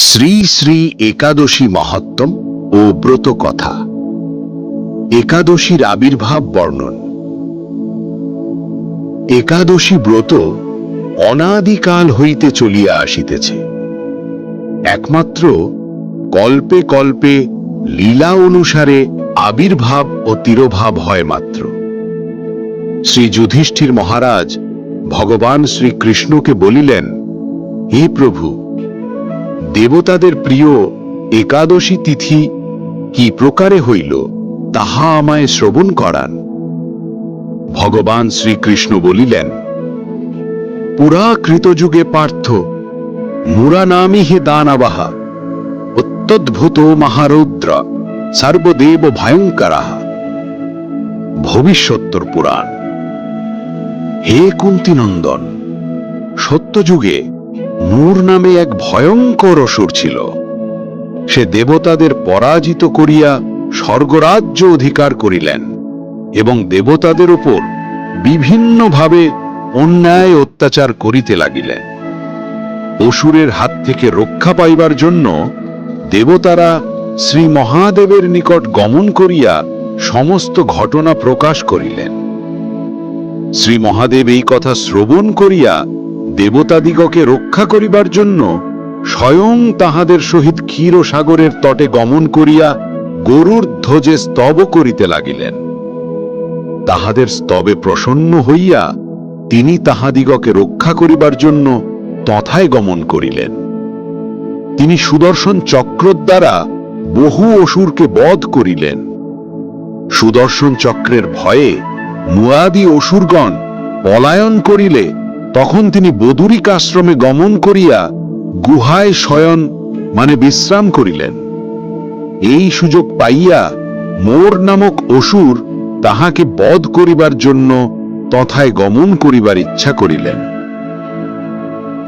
শ্রী শ্রী একাদশী মাহাত্ম্য ও ব্রত কথা। একাদশীর আবির্ভাব বর্ণন। একাদশী ব্রত অনাদিকাল হইতে চলিয়া আসিতেছে। একমাত্র কল্পে কল্পে লীলা অনুসারে আবির্ভাব ও তিরোভাব হয় মাত্র। শ্রী যুধিষ্ঠির মহারাজ ভগবান শ্রীকৃষ্ণকে বলিলেন, হে প্রভু দেবতাদের প্রিয় একাদশী তিথি কি প্রকারে হইল, তাহা আমায় শ্রবণ করান। ভগবান শ্রীকৃষ্ণ বলিলেন পুরা কৃতযুগে পার্থ মুরা নামি হে দানাবাহা, অত্যদ্ভুত মহারৌদ্র, সর্বদেব ভয়ঙ্করা ভবিষ্যত্তর পুরাণ। হে কুন্তিনন্দন, সত্যযুগে মূর নামে এক ভয়ঙ্কর অসুর ছিল। সে দেবতাদের পরাজিত করিয়া স্বর্গরাজ্য অধিকার করিলেন এবং দেবতাদের উপর বিভিন্নভাবে অন্যায় অত্যাচার করিতে লাগিলেন। অসুরের হাত থেকে রক্ষা পাইবার জন্য দেবতারা শ্রী মহাদেবের নিকট গমন করিয়া সমস্ত ঘটনা প্রকাশ করিলেন। শ্রী মহাদেব এই কথা শ্রবণ করিয়া দেবতাদিগকে রক্ষা করিবার জন্য স্বয়ং তাহাদের সহিত ক্ষীর সাগরের তটে গমন করিয়া গরুর ধ্বজে স্তব করিতে লাগিলেন। তাহাদের স্তবে প্রসন্ন হইয়া তিনি তাহাদিগকে রক্ষা করিবার জন্য তথায় গমন করিলেন। তিনি সুদর্শন চক্র দ্বারা বহু অসুরকে বধ করিলেন। সুদর্শন চক্রের ভয়ে মুয়াদি অসুরগণ পলায়ন করিলে তখন তিনি বদুরিক আশ্রমে গমন করিয়া গুহায় শয়ন মানে বিশ্রাম করিলেন। এই সুযোগ পাইয়া মোর নামক অসুর তাহাকে বধ করিবার জন্য তথায় গমন করিবার ইচ্ছা করিলেন।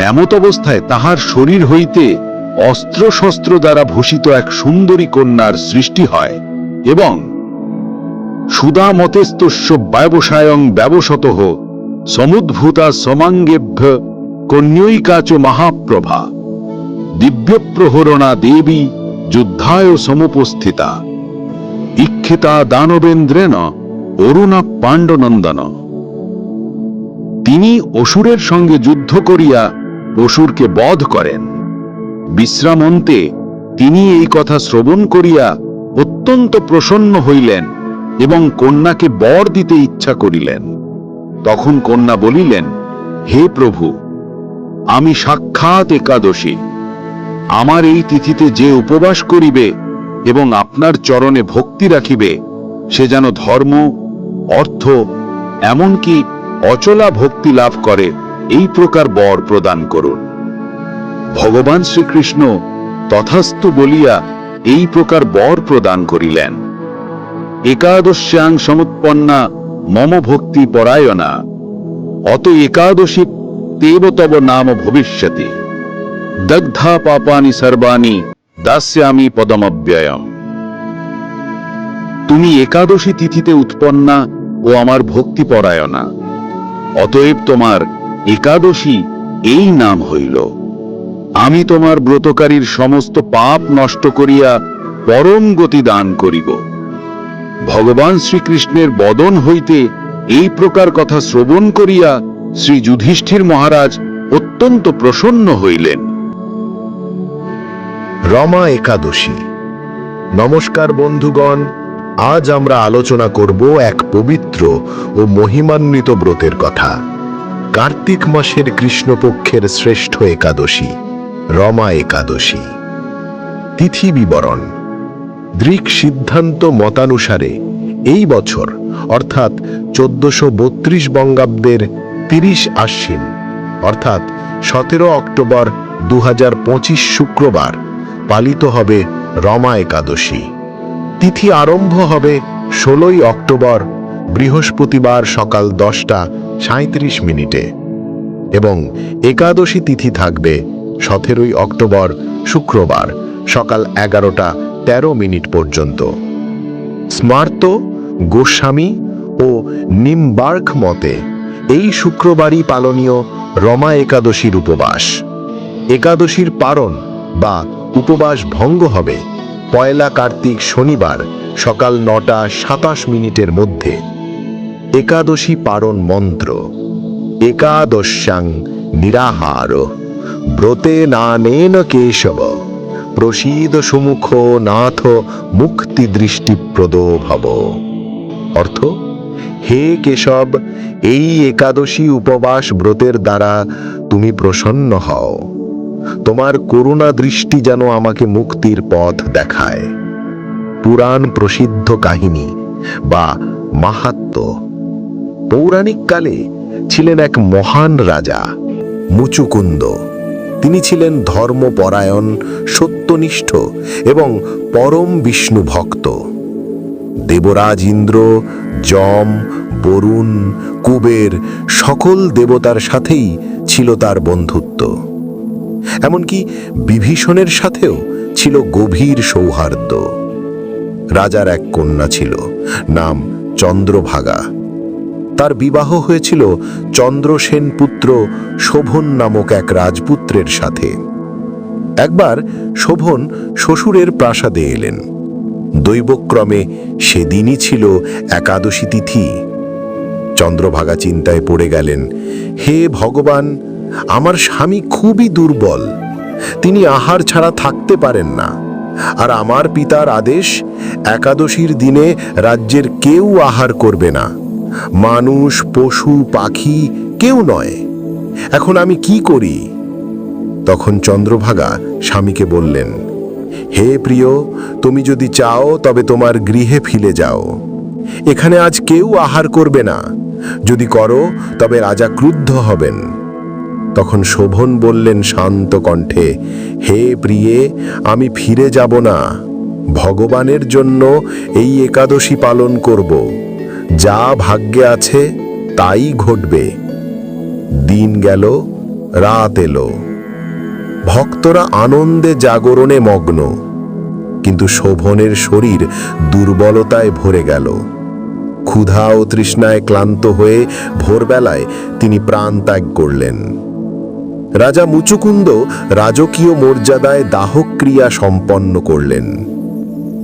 এমত অবস্থায় তাহার শরীর হইতে অস্ত্রশস্ত্র দ্বারা ভূষিত এক সুন্দরী কন্যার সৃষ্টি হয় এবং সুদামতেস্তস্য ব্যবসায়ং ব্যবসত সমুদ্ভূতা সমাঙ্গেভ্য কন্যৈকাচ মহাপ্রভা। দিব্যপ্রহরণা দেবী যুদ্ধায় সমুপস্থিতা। ইক্ষিতা দানবেন্দ্রেণ অরুণা পাণ্ডনন্দন। তিনি অসুরের সঙ্গে যুদ্ধ করিয়া অসুরকে বধ করেন। বিশ্রামন্তে তিনি এই কথা শ্রবণ করিয়া অত্যন্ত প্রসন্ন হইলেন এবং কন্যাকে বর দিতে ইচ্ছা করিলেন। তখন কন্যা বলিলেন, হে প্রভু, আমি সাক্ষাৎ একাদশী। আমার এই তিথিতে যে উপবাস করিবে এবং আপনার চরণে ভক্তি রাখিবে, সে যেন ধর্ম, অর্থ, এমনকি অচলা ভক্তি লাভ করে, এই প্রকার বর প্রদান করুন। ভগবান শ্রীকৃষ্ণ তথাস্তু বলিয়া এই প্রকার বর প্রদান করিলেন। একাদশ্যাং সমুৎপন্না মম ভক্তি পরায়ণা, অত একাদশী তেব তব নাম ভবিষ্যতি। দগ্ধা পাপানি সর্বাণি দাস্যামি পদমব্যয়ম। তুমি একাদশী তিথিতে উৎপন্না ও আমার ভক্তি পরায়ণা, অতএব তোমার একাদশী এই নাম হইল। আমি তোমার ব্রতকারীর সমস্ত পাপ নষ্ট করিয়া পরম গতি দান করিব। ভগবান শ্রীকৃষ্ণের বদন হইতে এই প্রকার কথা শ্রবণ করিয়া শ্রী যুধিষ্ঠির মহারাজ অত্যন্ত প্রসন্ন হইলেন। রমা একাদশী। নমস্কার বন্ধুগণ, আজ আমরা আলোচনা করব এক পবিত্র ও মহিমান্বিত ব্রতের কথা। কার্তিক মাসের কৃষ্ণপক্ষের শ্রেষ্ঠ একাদশী, রমা একাদশী। তিথি বিবরণ। দৃক সিদ্ধান্ত মতানুসারে এই বছর, অর্থাৎ চোদ্দশো বত্রিশ বঙ্গাব্দের তিরিশ আশ্বিন, অর্থাৎ সতেরো অক্টোবর দু শুক্রবার, পালিত হবে রমা একাদশী। তিথি আরম্ভ হবে ষোলোই অক্টোবর, বৃহস্পতিবার সকাল দশটা সাঁত্রিশ মিনিটে এবং একাদশী তিথি থাকবে সতেরোই অক্টোবর শুক্রবার সকাল এগারোটা তেরো মিনিট পর্যন্ত। স্মার্ত, গোস্বামী ও নিমবার্ক মতে, এই শুক্রবারই পালনীয় রমা একাদশীর উপবাস। একাদশীর পারণ বা উপবাস ভঙ্গ হবে পয়লা কার্তিক শনিবার সকাল নটা সাতাশ মিনিটের মধ্যে। একাদশী পারণ মন্ত্র, একাদশ্যাং নিরাহার, ব্রতে নানেন কেশব। প্রসীদ সুমুখ নাথ মুক্তি দৃষ্টিপ্রদ ভব। অর্থ, হে কেশব, এই একাদশী উপবাস ব্রতের দ্বারা তুমি প্রসন্ন হও। তোমার করুণা দৃষ্টি যেন আমাকে মুক্তির পথ দেখায়। পুরাণ প্রসিদ্ধ কাহিনী বা মাহাত্ম্য পৌরাণিক কালে ছিলেন এক মহান রাজা, মুচুকুন্দ। তিনি ছিলেন ধর্মপরায়ণ, সত্যনিষ্ঠ এবং পরম বিষ্ণু ভক্ত। দেবরাজ ইন্দ্র, যম, বরুণ, কুবের সকল দেবতার সাথেই ছিল তার বন্ধুত্ব। এমনকি বিভীষণের সাথেও ছিল গভীর সৌহার্দ্য। রাজার এক কন্যা ছিল, নাম চন্দ্রভাগা। তার বিবাহ হয়েছিল চন্দ্রসেন পুত্র শোভন নামক এক রাজপুত্রের সাথে। একবার শোভন শ্বশুরের প্রাসাদে এলেন। দৈবক্রমে সেদিনই ছিল একাদশী তিথি। চন্দ্রভাগা চিন্তায় পড়ে গেলেন, হে ভগবান, আমার স্বামী খুবই দুর্বল। তিনি আহার ছাড়া থাকতে পারেন না। আর আমার পিতার আদেশ, একাদশীর দিনে রাজ্যের কেউ আহার করবে না। মানুষ, পশু, পাখি কেউ নয়। এখন আমি কি করি? তখন চন্দ্রভাগা স্বামীকে বললেন, হে প্রিয়, তুমি যদি চাও তবে তোমার গৃহে ফিরে যাও। এখানে আজ কেউ আহার করবে না। যদি করো তবে রাজা ক্রুদ্ধ হবেন। তখন শোভন বললেন শান্ত কণ্ঠে, হে প্রিয়ে, আমি ফিরে যাব না। ভগবানের জন্য এই একাদশী পালন করব। যা ভাগ্যে আছে, তাই ঘটবে। দিন গেল, রাত এলো। ভক্তরা আনন্দে জাগরণে মগ্ন। কিন্তু শোভনের শরীর দুর্বলতায় ভরে গেল। ক্ষুধা ও তৃষ্ণায় ক্লান্ত হয়ে ভোরবেলায় তিনি প্রাণ ত্যাগ করলেন। রাজা মুচুকুন্দ রাজকীয় মর্যাদায় দাহক্রিয়া সম্পন্ন করলেন।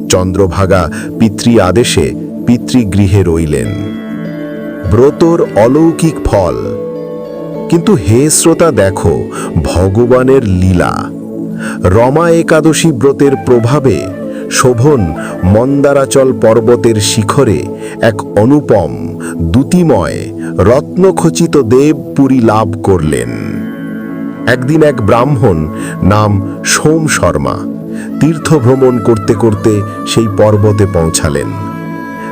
চন্দ্রভাগা পিতৃ আদেশে পিতৃগৃহে রইলেন। ব্রতর অলৌকিক ফল। কিন্তু হে শ্রোতা দেখো, ভগবানের লীলা। রমা একাদশী ব্রতের প্রভাবে শোভন মন্দারাচল পর্বতের শিখরে এক অনুপম, দ্যুতিময়, রত্নখচিত দেবপুরী লাভ করলেন। একদিন এক ব্রাহ্মণ নাম সোম শর্মা তীর্থ ভ্রমণ করতে করতে সেই পর্বতে পৌঁছালেন।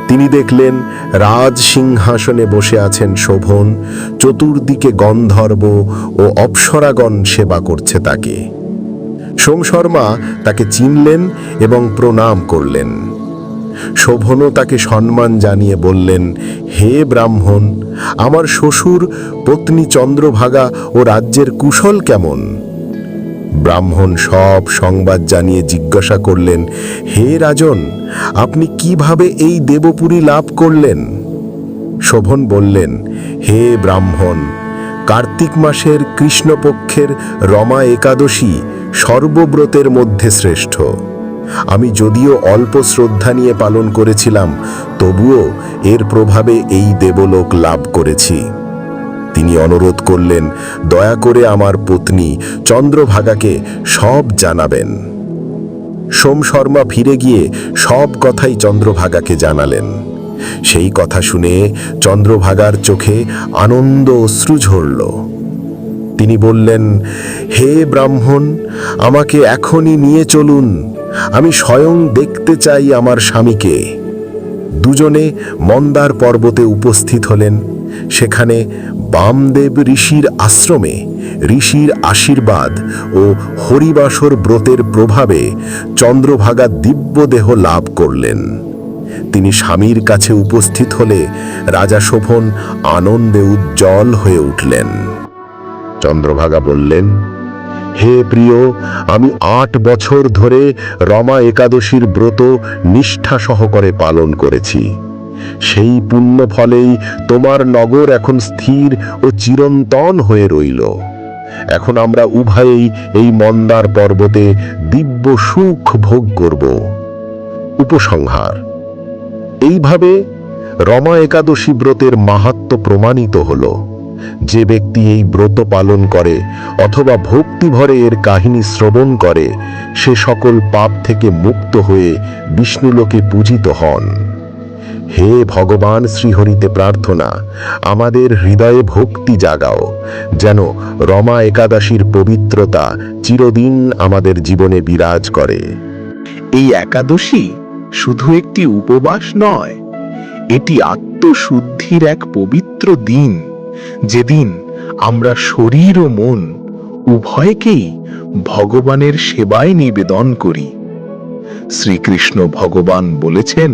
তিনি দেখলেন রাজ সিংহাসনে বসে আছেন শোভন, চতুর্দিকে গন্ধর্ব ও অপ্সরাগণ সেবা করছে তাকে। সোম শর্মা তাকে চিনলেন এবং প্রণাম করলেন। শোভনও তাকে সম্মান জানিয়ে বললেন, হে ব্রাহ্মণ, আমার শ্বশুর, পত্নী চন্দ্রভাগা ও রাজ্যের কুশল কেমন? ব্রাহ্মণ সব সংবাদ জানিয়ে জিজ্ঞাসা করলেন, হে রাজন, আপনি কীভাবে এই দেবপুরী লাভ করলেন? শোভন বললেন, হে ব্রাহ্মণ, কার্তিক মাসের কৃষ্ণপক্ষের রমা একাদশী সর্বব্রতের মধ্যে শ্রেষ্ঠ। আমি যদিও অল্প শ্রদ্ধা নিয়ে পালন করেছিলাম, তবুও এর প্রভাবে এই দেবলোক লাভ করেছি। তিনি অনুরোধ করলেন, দয়া করে আমার পত্নী চন্দ্রভাগাকে সব জানাবেন। সোম শর্মা ফিরে গিয়ে সব কথাই চন্দ্রভাগাকে জানালেন। সেই কথা শুনে চন্দ্রভাগার চোখে আনন্দ অশ্রু ঝরল তিনি বললেন, হে ব্রাহ্মণ, আমাকে এখনই নিয়ে চলুন। আমি স্বয়ং দেখতে চাই আমার স্বামীকে। দুজনে মন্দার পর্বতে উপস্থিত হলেন। সেখানে বামদেব ঋষির আশ্রমে ঋষির আশীর্বাদ ও হরিবাসর ব্রতের প্রভাবে চন্দ্রভাগা দিব্য দেহ লাভ করলেন। তিনি স্বামীর কাছে উপস্থিত হলে রাজা শোভন আনন্দে উজ্জ্বল হয়ে উঠলেন। চন্দ্রভাগা বললেন, হে প্রিয়, আমি আট বছর ধরে রমা একাদশীর ব্রত নিষ্ঠা সহকারে পালন করেছি। সেই পুণ্য ফলেই তোমার নগর এখন স্থির ও চিরন্তন হয়ে রইল। এখন আমরা উভয়েই এই মন্দার পর্বতে দিব্য সুখ ভোগ করব। উপসংহার। এইভাবে রমা একাদশী ব্রতের মাহাত্ম প্রমাণিত হল। যে ব্যক্তি এই ব্রত পালন করে অথবা ভক্তি ভরে এর কাহিনী শ্রবণ করে, সে সকল পাপ থেকে মুক্ত হয়ে বিষ্ণুলোকে পূজিত হন। হে ভগবান শ্রীহরিতে প্রার্থনা, আমাদের হৃদয়ে ভক্তি জাগাও, যেন রমা একাদশীর পবিত্রতা চিরদিন আমাদের জীবনে বিরাজ করে। এই একাদশী শুধু একটি উপবাস নয়, এটি আত্মশুদ্ধির এক পবিত্র দিন, যেদিন আমরা শরীর ও মন উভয়কেই ভগবানের সেবায় নিবেদন করি। শ্রীকৃষ্ণ ভগবান বলেছেন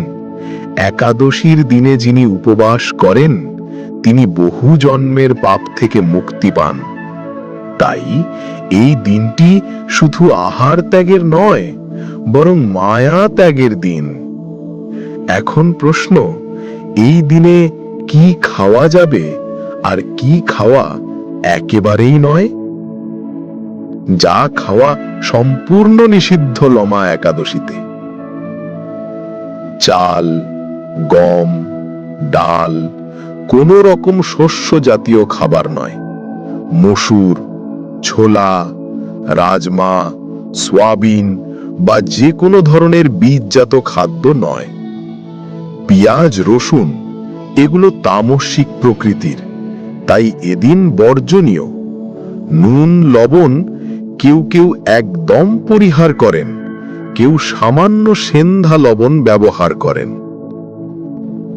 একাদশীর দিনে যিনি উপবাস করেন, তিনি বহু জন্মের পাপ থেকে মুক্তি পান। তাই এই দিনটি শুধু আহার ত্যাগের নয়, বরং মায়া ত্যাগের দিন। এখন প্রশ্ন, এই দিনে কি খাওয়া যাবে আর কি খাওয়া একেবারেই নয়? যা খাওয়া সম্পূর্ণ নিষিদ্ধ লমা একাদশীতে। চাল গম, ডাল, কোন রকম শস্য জাতীয় খাবার নয়। মসুর, ছোলা, রাজমা, সোয়াবিন বা যে কোনো ধরনের বীজজাত খাদ্য নয়। পেঁয়াজ, রসুন, এগুলো তামসিক প্রকৃতির, তাই এদিন বর্জনীয়। নুন, লবণ কেউ কেউ একদম পরিহার করেন, কেউ সামান্য সেন্ধা লবণ ব্যবহার করেন।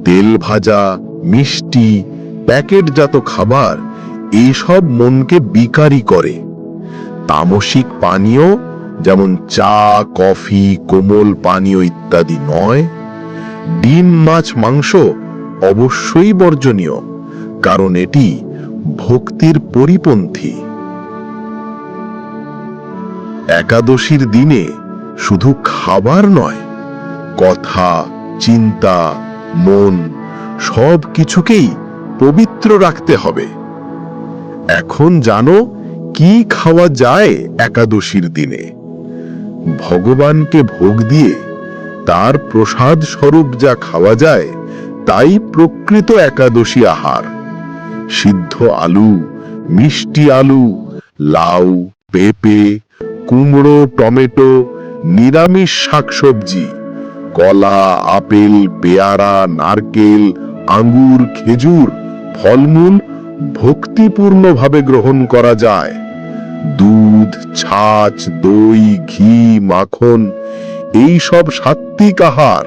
তেল ভাজা, মিষ্টি, প্যাকেটজাত খাবার, এসব মনকে বিকারী করে। তামসিক পানীয়, যেমন চা, কফি, কোমল পানীয় ইত্যাদি নয়, ডিম, মাছ, মাংস অবশ্যই বর্জনীয়, কারণ এটি ভক্তির পরিপন্থী। একাদশীর দিনে শুধু খাবার নয়, কথা, চিন্তা মন, সব কিছুকেই পবিত্র রাখতে হবে। এখন জানো কি খাওয়া যায় একাদশীর দিনে। ভগবানকে ভোগ দিয়ে তার প্রসাদ স্বরূপ যা খাওয়া যায়, তাই প্রকৃত একাদশী আহার। সিদ্ধ আলু, মিষ্টি আলু, লাউ, পেঁপে, কুমড়ো, টমেটো, নিরামিষ শাকসবজি কলা আপেল, পেয়ারা, নারকেল, আঙ্গুর, খেজুর, ফলমূল ভক্তিপূর্ণভাবে গ্রহণ করা যায়। দুধ, ছাঁচ, দই, ঘি, মাখন এই সব সাত্বিক আহার।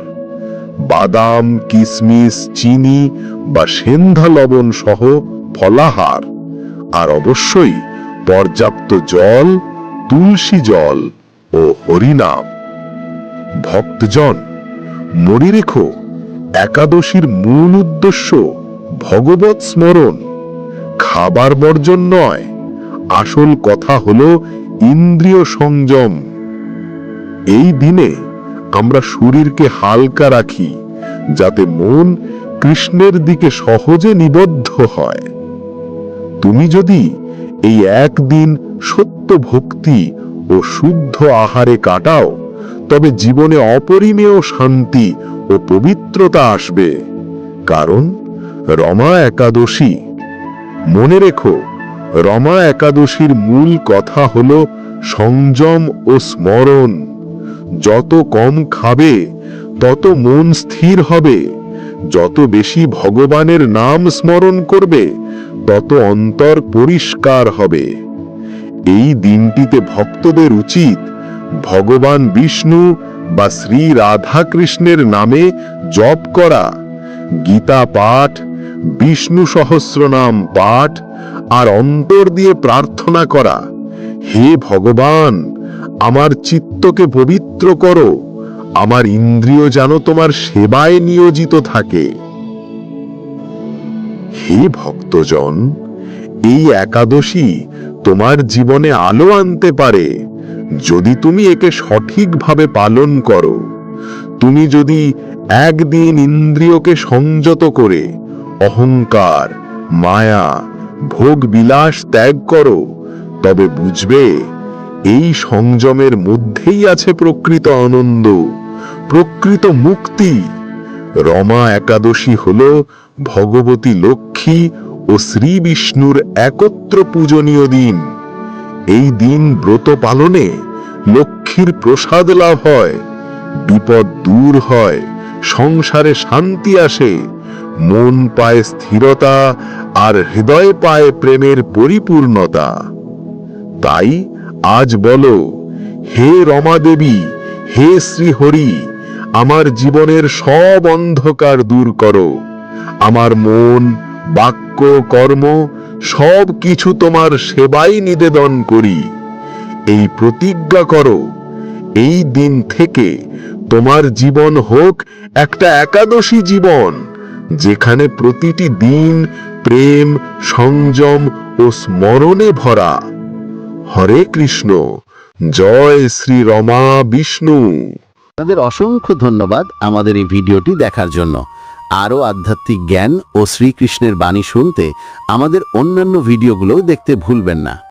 বাদাম কিশমিশ চিনি বা সেন্ধা লবণ সহ ফলাহার। আর অবশ্যই পর্যাপ্ত জল, তুলসী জল ও হরিনাম। ভক্তজন মনে রেখো, একাদশীর মূল উদ্দেশ্য ভগবত স্মরণ। খাবার বর্জন নয়, আসল কথা হলো ইন্দ্রিয় সংযম। এই দিনে আমরা শরীরকে হালকা রাখি, যাতে মন কৃষ্ণের দিকে সহজে নিবদ্ধ হয়। তুমি যদি এই একদিন সত্য ভক্তি ও শুদ্ধ আহারে কাটাও তবে জীবনে অপরিমেয় শান্তি ও পবিত্রতা আসবে। কারণ রমা একাদশী। মনে রেখো, রমা একাদশীর মূল কথা হল সংযম ও স্মরণ। যত কম খাবে, তত মন স্থির হবে। যত বেশি ভগবানের নাম স্মরণ করবে, তত অন্তর পরিষ্কার হবে। এই দিনটিতে ভক্তদের উচিত ভগবান বিষ্ণু বা শ্রী রাধা কৃষ্ণের নামে জপ করা, গীতা পাঠ, বিষ্ণু সহস্রনাম পাঠ আর অন্তর দিয়ে প্রার্থনা করা। হে ভগবান, আমার চিত্তকে পবিত্র করো, আমার ইন্দ্রিয় যেন তোমার সেবায় নিয়োজিত থাকে। হে ভক্তজন, এই একাদশী তোমার জীবনে আলো আনতে পারে। যদি তুমি একে সঠিকভাবে পালন করো, তুমি যদি একদিন ইন্দ্রিয়কে সংযত করে অহংকার, মায়া, ভোগ বিলাস ত্যাগ করো, তবে বুঝবে এই সংযমের মধ্যেই আছে প্রকৃত আনন্দ, প্রকৃত মুক্তি। রমা একাদশী হল ভগবতী লক্ষ্মী ও শ্রী বিষ্ণুর একত্র পূজনীয় দিন। এই দিন ব্রত পালনে লক্ষ্মীর প্রসাদ লাভ হয়, বিপদ দূর হয়, সংসারে শান্তি আসে, মন পায় স্থিরতা আর হৃদয় পায় প্রেমের পরিপূর্ণতা। তাই আজ বলো, হে রমা দেবী, হে শ্রীহরি, আমার জীবনের সব অন্ধকার দূর করো। আমার মন, বাক্য, কর্ম সব কিছু তোমার সেবাই নিবেদন করি। এই প্রতিজ্ঞা করো, এই দিন থেকে তোমার জীবন হোক একটা একাদশী জীবন, যেখানে প্রতিটি দিন প্রেম, সংযম ও স্মরণে ভরা। হরে কৃষ্ণ, জয় শ্রী রমা বিষ্ণু। আপনাদের অসংখ্য ধন্যবাদ আমাদের এই ভিডিওটি দেখার জন্য। আরও আধ্যাত্মিক জ্ঞান ও শ্রীকৃষ্ণের বাণী শুনতে আমাদের অন্যান্য ভিডিওগুলোও দেখতে ভুলবেন না।